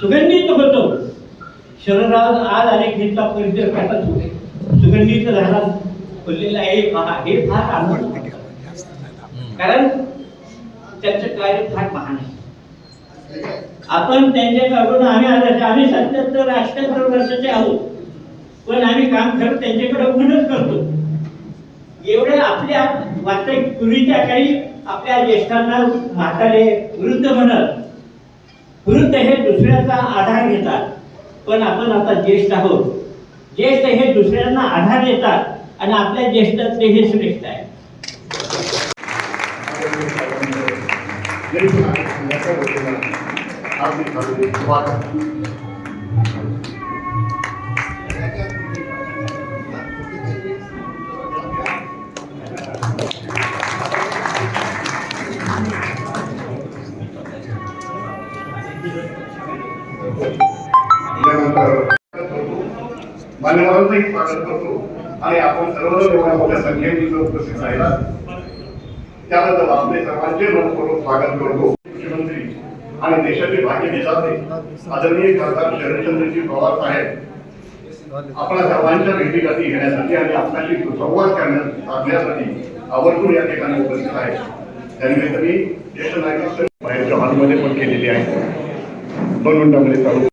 सुगंधित होतो. शरीरात आज अनेक घेतला परिचय कसा सुगंधित झाला फुललेला आहे. हे फार आनंद कारण त्यांचं कार्य फार महान आहे. आपण त्यांच्याकडून आम्ही आलो आम्ही सत्याहत्तर राष्ट्रीय वर्षाचे आहोत. पण आम्ही काम खरं त्यांच्याकडे म्हणूनच करतो. एवढे आपल्या वास्तविक पूर्वीच्या काही आपल्या ज्येष्ठांना म्हातारे वृद्ध म्हणत वृद्ध हे दुसऱ्याचा आधार घेतात. पण आपण आता ज्येष्ठ आहोत. ज्येष्ठ हे दुसऱ्यांना आधार देतात आणि आपल्या ज्येष्ठातले हे श्रेष्ठ आहे. मान्यवरांचंही स्वागत करतो. आणि आपण एवढ्या मोठ्या संख्येने इथं उपस्थित राहिला. त्याबद्दल आपले सर्वांचे मनपूर्वक स्वागत करतो. मुख्यमंत्री आणि देशाचे भाग्य आदरणीय खासदार शरदचंद्रजी पवार साहेब आपल्या सर्वांच्या भेटीगाठी घेण्यासाठी आणि आपल्याशी सुसंवाद करण्यास साधण्यासाठी आवर्जून या ठिकाणी उपस्थित आहे. त्यानिमित्त मी ज्येष्ठ नागरिक बाहेरच्या हॉलमध्ये पण केलेली आहे. noonu ndam li